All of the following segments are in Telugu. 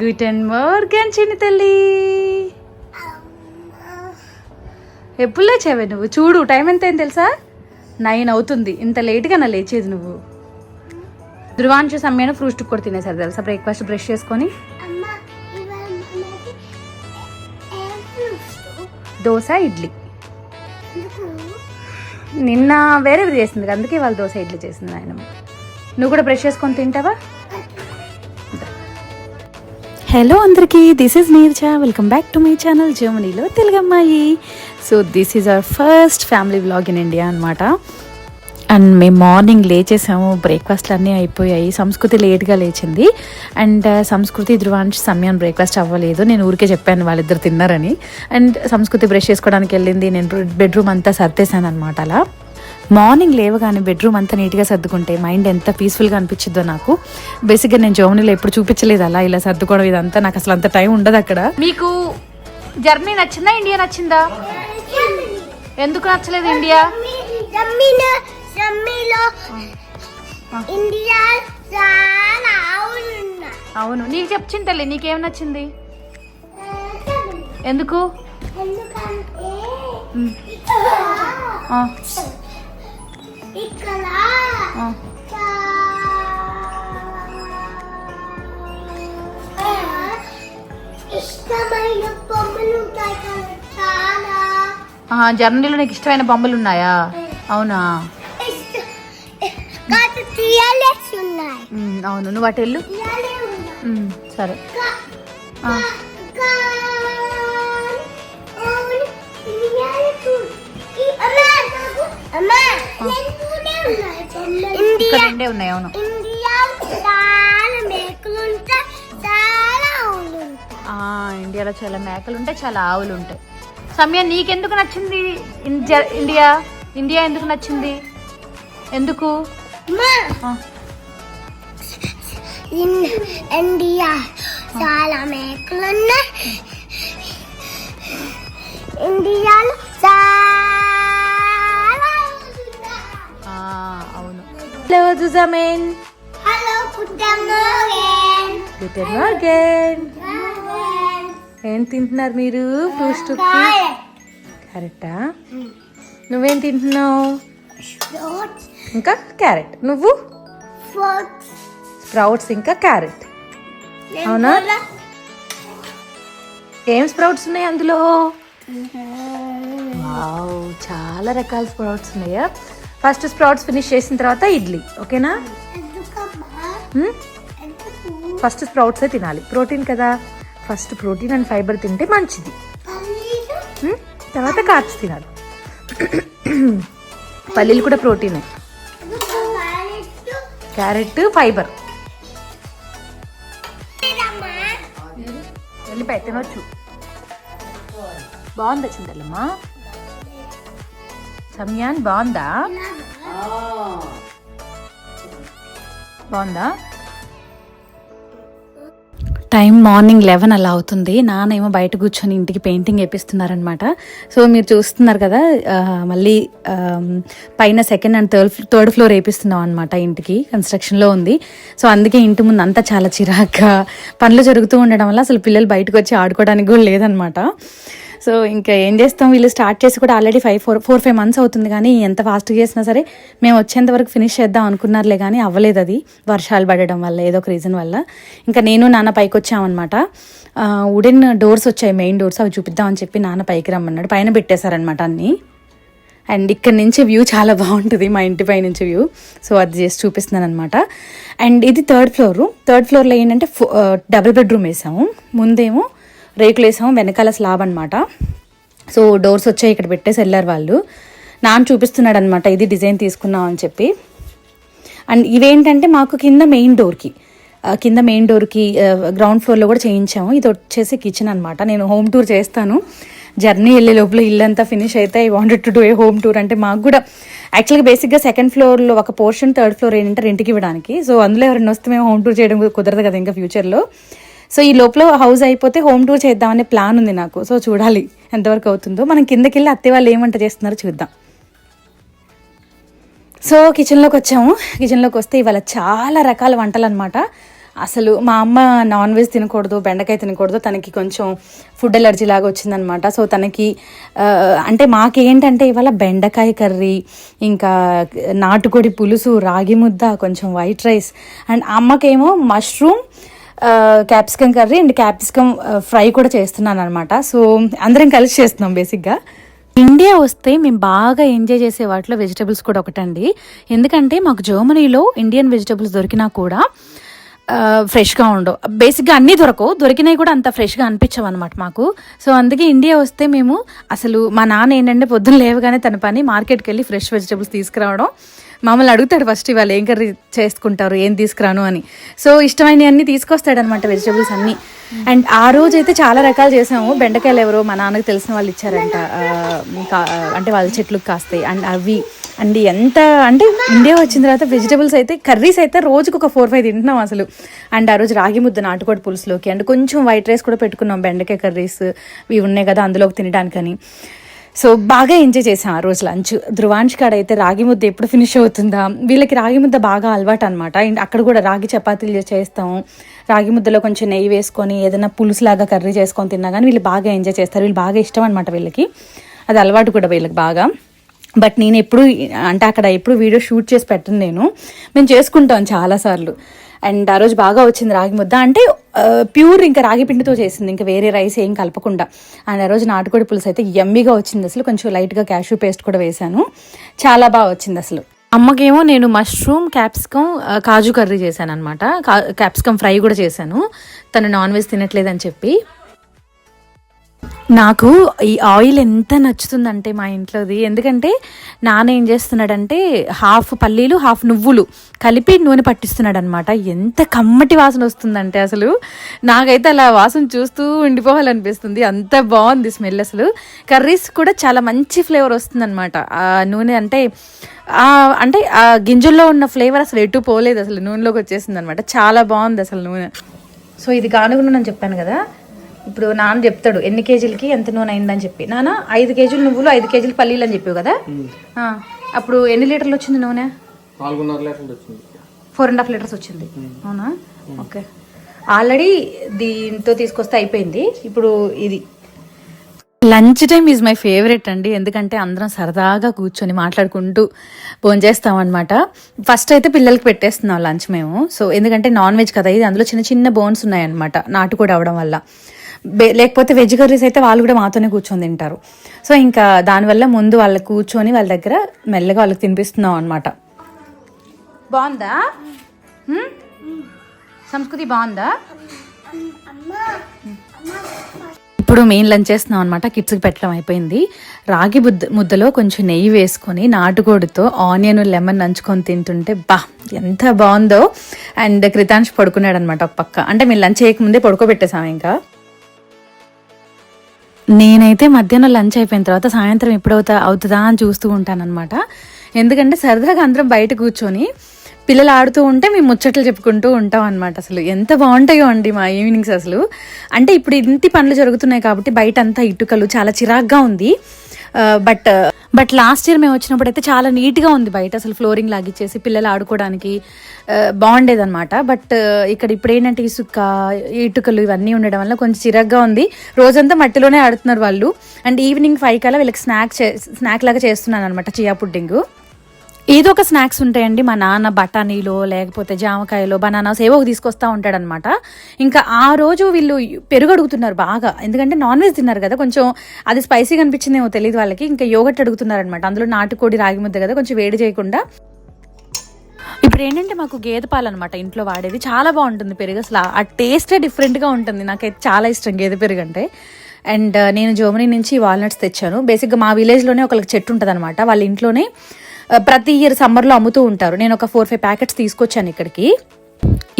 గుటన్ మోర్గన్ చిన్ని తల్లి. ఎప్పుడు లేచావే నువ్వు? చూడు టైం ఎంత అయింది తెలుసా? నైన్ అవుతుంది. ఇంత లేట్గా నా లేచేది నువ్వు. ధృవాంశ సమయాన్ని ఫ్రూట్స్ కూడా తినేసారు తెలుసా? బ్రేక్ఫాస్ట్ బ్రష్ చేసుకొని. దోశ ఇడ్లీ. నిన్న వేరేవి చేసింది అందుకే వాళ్ళు దోశ ఇడ్లీ చేసింది ఆయన నువ్వు కూడా బ్రష్ చేసుకొని తింటావా? హలో అందరికీ this is Neerja welcome back to my channel జర్మనీలో తెలుగమ్మాయి so this is our first family vlog in India అనమాట అండ్ మేము మార్నింగ్ లేచేసాము బ్రేక్ఫాస్ట్లు అన్నీ అయిపోయాయి. సంస్కృతి లేట్గా లేచింది. అండ్ uh, సంస్కృతి ధృవాంశ్ సమయం బ్రేక్ఫాస్ట్ అవ్వలేదు. నేను ఊరికే చెప్పాను వాళ్ళిద్దరు తిన్నారని. అండ్ సంస్కృతి బ్రష్ చేసుకోవడానికి వెళ్ళింది. నేను బెడ్రూమ్ అంతా సర్దేశాను అనమాట అలా. మార్నింగ్ లేవగానే బెడ్రూమ్ అంతా నీట్గా సర్దుకుంటే మైండ్ ఎంత పీస్ఫుల్గా అనిపించిద్దో నాకు. బేసిక్గా నేను జర్నీలో ఎప్పుడు చూపించలేదు అలా ఇలా సర్దుకోవడం ఇదంతా. నాకు అసలు అంత టైం ఉండదు అక్కడ. మీకు జర్నీ నచ్చిందా? ఇండియా నచ్చిందా? ఎందుకు నచ్చలేదు ఇండియా? అవును. నీకు చెప్పింది తల్లి నీకేం నచ్చింది? ఎందుకు? ఇక్కడ. ఇష్టమైన బొమ్మలు ఉంటాయి చాలా. జర్నీలో నీకు ఇష్టమైన బొమ్మలు ఉన్నాయా. అవునా అవును. నువ్వు అటు వెళ్ళు. సరే. రెండే ఉన్నాయి అవును. ఇండియాలో చాలా మేకలు ఉంటాయి చాలా ఆవులు ఉంటాయి. సమయ నీకెందుకు నచ్చింది ఇండియా? ఇండియా ఎందుకు నచ్చింది? ఎందుకు? ఇండియా చాలా మేకలు ఉన్నాయి. ఇండియాలో hello జుజామేన్ hello good morning good morning ఏం తింటున్నారు మీరు? ఫ్రూట్స్ క్యారెటా నువ్వేం తింటున్నావు? ఇంకా క్యారెట్. నువ్వు? స్ప్రౌట్స్ ఇంకా క్యారెట్. అవునా? ఏం స్ప్రౌట్స్ ఉన్నాయి అందులో? చాలా రకాల స్ప్రౌట్స్ ఉన్నాయా? ఫస్ట్ స్ప్రౌట్స్ ఫినిష్ చేసిన తర్వాత ఇడ్లీ ఓకేనా? ఫస్ట్ స్ప్రౌట్సే తినాలి. ప్రోటీన్ కదా. ఫస్ట్ ప్రోటీన్ అండ్ ఫైబర్ తింటే మంచిది? తర్వాత కార్బ్స్ తినాలి. పల్లీలు కూడా ప్రోటీనే. క్యారెట్? ఫైబర్. వెళ్ళిపోయి తినొచ్చు. బాగుందా చింతలమ్మా సమయాన్ బాగుందా? బాగుందా? టైం మార్నింగ్ లెవెన్ అలా అవుతుంది. నానేమో బయట కూర్చొని ఇంటికి పెయింటింగ్ వేపిస్తున్నారనమాట సో మీరు చూస్తున్నారు కదా మళ్ళీ పైన second and third third floor వేపిస్తున్నాం అనమాట ఇంటికి కన్స్ట్రక్షన్లో ఉంది. సో అందుకే ఇంటి ముందు అంతా చాలా చిరాగ్గా పనులు జరుగుతూ ఉండడం వల్ల అసలు పిల్లలు బయటకు వచ్చి ఆడుకోవడానికి కూడా లేదనమాట సో ఇంకా ఏం చేస్తాం? వీళ్ళు స్టార్ట్ చేసి కూడా already five four four five months అవుతుంది కానీ ఎంత ఫాస్ట్గా చేసినా సరే మేము వచ్చేంత వరకు ఫినిష్ చేద్దాం అనుకున్నారులే కానీ అవ్వలేదు అది. వర్షాలు పడడం వల్ల ఏదో ఒక రీజన్ వల్ల. ఇంకా నేను నాన్న పైకి వచ్చామన్నమాట. వుడెన్ డోర్స్ వచ్చాయి మెయిన్ డోర్స్ అవి చూపిద్దామని చెప్పి నాన్న పైకి రమ్మన్నాడు. పైన పెట్టేశారనమాట అన్నీ. అండ్ ఇక్కడ నుంచి వ్యూ చాలా బాగుంటుంది మా ఇంటి పై నుంచి వ్యూ సో అది చేసి చూపిస్తున్నాను అనమాట అండ్ ఇది థర్డ్ ఫ్లోర్ థర్డ్ ఫ్లోర్లో ఏంటంటే డబుల్ బెడ్రూమ్ వేసాము. ముందేమో రేకులు వేసాము వెనకాల స్లాబ్ అనమాట సో డోర్స్ వచ్చాయి ఇక్కడ పెట్టేసి వెళ్ళారు వాళ్ళు. నాన్న చూపిస్తున్నాడు అనమాట ఇది డిజైన్ తీసుకున్నాం అని చెప్పి. అండ్ ఇవేంటంటే మాకు కింద మెయిన్ డోర్కి కింద మెయిన్ డోర్కి గ్రౌండ్ ఫ్లోర్లో కూడా చేయించాము. ఇది వచ్చేసి కిచెన్ అనమాట నేను హోమ్ టూర్ చేస్తాను. జర్నీ వెళ్ళే లోపల ఇల్లంతా ఫినిష్ అయితే I wanted to do a home tour అంటే మాకు కూడా యాక్చువల్గా బేసిక్గా సెకండ్ ఫ్లోర్లో ఒక పోర్షన్ థర్డ్ ఫ్లోర్ ఏంటంటే రెంట్కి ఇవ్వడానికి. సో అందులో ఎవరైనా వస్తే మేము హోమ్ టూర్ చేయడం కుదరదు కదా ఇంకా ఫ్యూచర్లో. సో ఈ లోపల హౌస్ అయిపోతే హోమ్ టూర్ చేద్దామనే ప్లాన్ ఉంది నాకు. సో చూడాలి ఎంతవరకు అవుతుందో. మనం కిందకి వెళ్ళి అత్తే వాళ్ళు ఏమంట చేస్తున్నారో చూద్దాం. సో కిచెన్లోకి వచ్చాము. కిచెన్లోకి వస్తే ఇవాళ చాలా రకాల వంటలు అనమాట అసలు మా అమ్మ నాన్ వెజ్ తినకూడదు బెండకాయ తినకూడదు. తనకి కొంచెం ఫుడ్ ఎలర్జీ లాగా వచ్చిందనమాట సో తనకి అంటే మాకేంటంటే ఇవాళ బెండకాయ కర్రీ ఇంకా నాటుకోడి పులుసు రాగి ముద్ద కొంచెం white rice and అమ్మకేమో mushroom capsicum curry and capsicum fry కూడా చేస్తున్నాను అనమాట సో అందరం కలిసి చేస్తున్నాం బేసిక్గా ఇండియా వస్తే మేము బాగా ఎంజాయ్ చేసే వాటిలో వెజిటబుల్స్ కూడా ఒకటండి. ఎందుకంటే మాకు జర్మనీలో ఇండియన్ వెజిటబుల్స్ దొరికినా కూడా ఫ్రెష్గా ఉండవు. బేసిక్గా అన్నీ దొరకవు. దొరికినవి కూడా అంత ఫ్రెష్గా అనిపించవు అనమాట మాకు. సో అందుకే ఇండియా వస్తే మేము అసలు మా నాన్న ఏంటంటే పొద్దున్న లేవగానే తన పని మార్కెట్కి వెళ్ళి ఫ్రెష్ వెజిటబుల్స్ తీసుకురావడం. మమ్మల్ని అడుగుతాడు ఫస్ట్ ఇవాళ ఏం కర్రీ చేసుకుంటారు ఏం తీసుకురాను అని. సో ఇష్టమైనవి అన్ని తీసుకొస్తాడు అనమాట వెజిటబుల్స్ అన్ని. అండ్ ఆ రోజు అయితే చాలా రకాలు చేసాము. బెండకాయలు ఎవరో మా నాన్నకి తెలిసిన వాళ్ళు ఇచ్చారంట. కా- అంటే వాళ్ళ చెట్లు కాస్తాయి. అండ్ అవి అండ్ ఎంత అంటే ఇండియా వచ్చిన తర్వాత వెజిటబుల్స్ అయితే కర్రీస్ అయితే రోజుకు ఒక ఫోర్ ఫైవ్ తింటున్నాం అసలు. అండ్ ఆ రోజు రాగి ముద్ద నాటుకోడి పులుసులోకి అండ్ కొంచెం వైట్ రైస్ కూడా పెట్టుకున్నాం బెండకాయ కర్రీస్. ఇవి ఉన్నాయి కదా అందులోకి తినడానికని. సో బాగా ఎంజాయ్ చేసాం ఆ రోజు లంచ్. ధృవాంష్ కాడ అయితే రాగి ముద్ద ఎప్పుడు ఫినిష్ అవుతుందా? వీళ్ళకి రాగి ముద్ద బాగా అలవాటు అనమాట అక్కడ కూడా రాగి చపాతీలు చేస్తాం. రాగి ముద్దలో కొంచెం నెయ్యి వేసుకొని ఏదైనా పులుసులాగా కర్రీ చేసుకొని తిన్నా కానీ వీళ్ళు బాగా ఎంజాయ్ చేస్తారు. వీళ్ళు బాగా ఇష్టం అనమాట వీళ్ళకి. అది అలవాటు కూడా వీళ్ళకి బాగా. బట్ నేను ఎప్పుడు అంటే అక్కడ ఎప్పుడు వీడియో షూట్ చేసి పెట్టను నేను. మేము చేసుకుంటాం చాలాసార్లు అండ్ ఆ రోజు బాగా వచ్చింది రాగి ముద్ద. అంటే ప్యూర్ ఇంకా రాగి పిండితో చేసింది. ఇంకా వేరే రైస్ ఏం కలపకుండా. అండ్ ఆ రోజు నాటుకోడి పులుసు అయితే ఎమ్మిగా వచ్చింది అసలు. కొంచెం లైట్గా క్యాష్యూ పేస్ట్ కూడా వేశాను. చాలా బాగా వచ్చింది అసలు. అమ్మకేమో నేను మష్రూమ్ క్యాప్సికమ్ కాజు కర్రీ చేశాను అనమాట క్యాప్సికమ్ ఫ్రై కూడా చేశాను. తను నాన్ వెజ్ తినట్లేదని చెప్పి. నాకు ఈ ఆయిల్ ఎంత నచ్చుతుందంటే మా ఇంట్లోది. ఎందుకంటే నాన్న ఏం చేస్తున్నాడంటే హాఫ్ పల్లీలు హాఫ్ నువ్వులు కలిపి నూనె పట్టిస్తున్నాడు అనమాట ఎంత కమ్మటి వాసన వస్తుందంటే అసలు. నాకైతే అలా వాసన చూస్తూ ఉండిపోవాలనిపిస్తుంది. అంత బాగుంది స్మెల్ అసలు. కర్రీస్ కూడా చాలా మంచి ఫ్లేవర్ వస్తుందన్నమాట. ఆ నూనె అంటే అంటే ఆ గింజల్లో ఉన్న ఫ్లేవర్ అసలు ఎటు పోలేదు అసలు. నూనెలోకి వచ్చేసింది అనమాట చాలా బాగుంది అసలు నూనె. సో ఇది గానుగ నేను చెప్పాను కదా. ఇప్పుడు నాన్న చెప్తాడు ఎన్ని కేజీలకి ఎంత నూనె అయిందని చెప్పి. నాన్న ఐదు కేజీలు నువ్వులు ఐదు కేజీలు పల్లీలు అని చెప్పావు కదా? ఆ, అప్పుడు ఎన్ని లీటర్లు వచ్చింది నూనె? ఫోర్ అండ్ హాఫ్ లీటర్స్ వచ్చింది. అవునా? ఓకే. ఆల్రెడీ దీంతో తీసుకొస్తే అయిపోయింది. ఇప్పుడు ఇది. Lunch time is my favourite అండి. ఎందుకంటే అందరం సరదాగా కూర్చొని మాట్లాడుకుంటూ భోంచేస్తాం అనమాట ఫస్ట్ అయితే పిల్లలకి పెట్టేస్తున్నాం లంచ్ మేము. సో ఎందుకంటే నాన్ వెజ్ కదా ఇది. అందులో చిన్న చిన్న బోన్స్ ఉన్నాయన్నమాట. నాటుకోడి అవడం వల్ల. లేకపోతే వెజ్ కర్రీస్ అయితే వాళ్ళు కూడా మాతోనే కూర్చొని తింటారు. సో ఇంకా దానివల్ల ముందు వాళ్ళు కూర్చొని వాళ్ళ దగ్గర మెల్లగా వాళ్ళకి తినిపిస్తున్నాం అనమాట బాగుందా? సంస్కృతి బాగుందా? ఇప్పుడు మెయిన్ లంచ్ చేస్తున్నాం అనమాట కిడ్స్కి పెట్టడం అయిపోయింది. రాగి బుద్ద ముద్దలో కొంచెం నెయ్యి వేసుకొని నాటుకోడితో ఆనియన్ లెమన్ నంచుకొని తింటుంటే బా ఎంత బాగుందో. అండ్ కృతాంశ్ పడుకున్నాడు అనమాట ఒక పక్క. అంటే మేము లంచ్ చేయకముందే పడుకోబెట్టేసాం ఇంకా. నేనైతే మధ్యాహ్నం లంచ్ అయిపోయిన తర్వాత సాయంత్రం ఎప్పుడవుతా అవుతుందా అని చూస్తూ ఉంటానన్నమాట. ఎందుకంటే సరదాగా అందరం బయట కూర్చొని పిల్లలు ఆడుతూ ఉంటే మేము ముచ్చట్లు చెప్పుకుంటూ ఉంటాం అనమాట అసలు. ఎంత బాగుంటాయో అండి మా ఈవినింగ్స్ అసలు. అంటే ఇప్పుడు ఇంటి పనులు జరుగుతున్నాయి కాబట్టి బయట అంతా ఇటుకలు చాలా చిరాగ్గా ఉంది. బట్ బట్ లాస్ట్ ఇయర్ మేము వచ్చినప్పుడు అయితే చాలా నీట్గా ఉంది బయట. అసలు ఫ్లోరింగ్ లాగిచ్చేసి పిల్లలు ఆడుకోవడానికి బాగుండేదన్నమాట. బట్ ఇక్కడ ఇప్పుడు ఏంటంటే ఇసుక ఇటుకలు ఇవన్నీ ఉండడం వల్ల కొంచెం చిరగ్గా ఉంది. రోజంతా మట్టిలోనే ఆడుతున్నారు వాళ్ళు. అండ్ ఈవినింగ్ ఫైవ్ కల్లా వీళ్ళకి స్నాక్ స్నాక్ లాగా చేస్తున్నాను అనమాట చియా పుడ్డింగ్ ఏదో ఒక స్నాక్స్ ఉంటాయండి. మా నాన్న బఠానీలో లేకపోతే జామకాయలో బనానాస్ ఏవో ఒకటి తీసుకొస్తా ఉంటాడనమాట ఇంకా ఆ రోజు వీళ్ళు పెరుగు అడుగుతున్నారు బాగా. ఎందుకంటే నాన్ వెజ్ తిన్నారు కదా కొంచెం అది స్పైసీగా అనిపించిందేమో తెలియదు వాళ్ళకి. ఇంకా యోగట్ అడుగుతున్నారనమాట అందులో నాటుకోడి రాగి ముద్ద కదా కొంచెం వేడి చేయకుండా. ఇప్పుడు ఏంటంటే మాకు గేదె పాలు అనమాట ఇంట్లో వాడేది. చాలా బాగుంటుంది పెరుగు. అసలు ఆ టేస్టే డిఫరెంట్గా ఉంటుంది. నాకైతే చాలా ఇష్టం గేదె పెరుగు అంటే. అండ్ నేను జర్మనీ నుంచి వాల్నట్స్ తెచ్చాను. బేసిక్గా మా విలేజ్లోనే ఒకరికి చెట్టు ఉంటుంది అనమాట వాళ్ళ ఇంట్లోనే ప్రతి ఇయర్ సమ్మర్లో అమ్ముతూ ఉంటారు. నేను ఒక ఫోర్ ఫైవ్ ప్యాకెట్స్ తీసుకొచ్చాను ఇక్కడికి.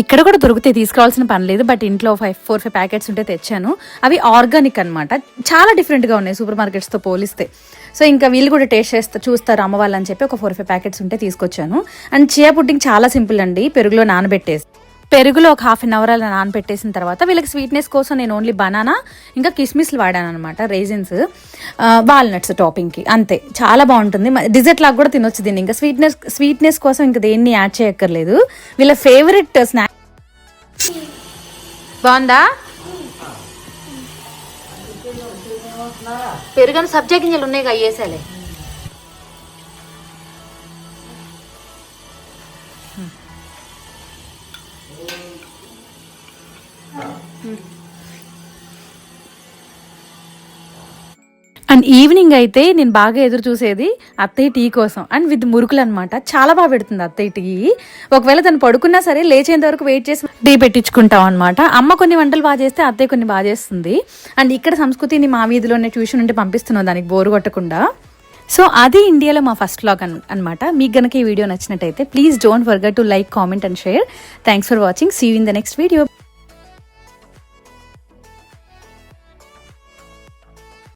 ఇక్కడ కూడా దొరికితే తీసుకోవాల్సిన పని లేదు బట్ ఇంట్లో ఫైవ్ ఫోర్ ఫైవ్ ప్యాకెట్స్ ఉంటే తెచ్చాను. అవి ఆర్గానిక్ అనమాట చాలా డిఫరెంట్గా ఉన్నాయి సూపర్ మార్కెట్స్తో పోలిస్తే. సో ఇంకా వీళ్ళు కూడా టేస్ట్ చేస్తా చూస్తారు అమ్మవాళ్ళని అని చెప్పి ఒక ఫోర్ ఫైవ్ ప్యాకెట్స్ ఉంటే తీసుకొచ్చాను. అండ్ చియా పుడ్డింగ్ చాలా సింపుల్ అండి. పెరుగులో నానబెట్టేసి పెరుగులో ఒక హాఫ్ అన్ అవర్ అలా నానబెట్టేసిన తర్వాత వీళ్ళకి స్వీట్నెస్ కోసం నేను ఓన్లీ బనానా ఇంకా కిస్మిస్లు వాడాను అనమాట రేజిన్స్ వాల్నట్స్ టాపింగ్కి అంతే. చాలా బాగుంటుంది. డిజర్ట్ లాగా కూడా తినొచ్చు దీన్ని. ఇంకా స్వీట్నెస్ స్వీట్నెస్ కోసం ఇంకా దేన్ని యాడ్ చేయక్కర్లేదు. వీళ్ళ ఫేవరెట్ స్నాక్ బాగుందా? పెరుగని సబ్జా గింజలు ఉన్నాయి అయ్యేసాలే అండ్ ఈవినింగ్ అయితే నేను బాగా ఎదురు చూసేది అత్తయ్య టీ కోసం. అండ్ విత్ మురుకులు అనమాట చాలా బాగా పెడుతుంది అత్తయ్య టీ. ఒకవేళ తను పడుకున్నా సరే లేచేంత వరకు వెయిట్ చేసి టీ పెట్టించుకుంటాం అనమాట అమ్మ కొన్ని వంటలు బాగా చేస్తే అత్తయ్య కొన్ని బాగా చేస్తుంది. అండ్ ఇక్కడ సంస్కృతిని మా వీధిలోనే ట్యూషన్ ఉంటే పంపిస్తున్నాం దానికి బోరు కొట్టకుండా. సో అది ఇండియాలో మా ఫస్ట్ వ్లాగ్ అన్ అనమాట మీకు గనక ఈ వీడియో నచ్చినట్టయితే please don't forget to like comment and share thanks for watching see in the next video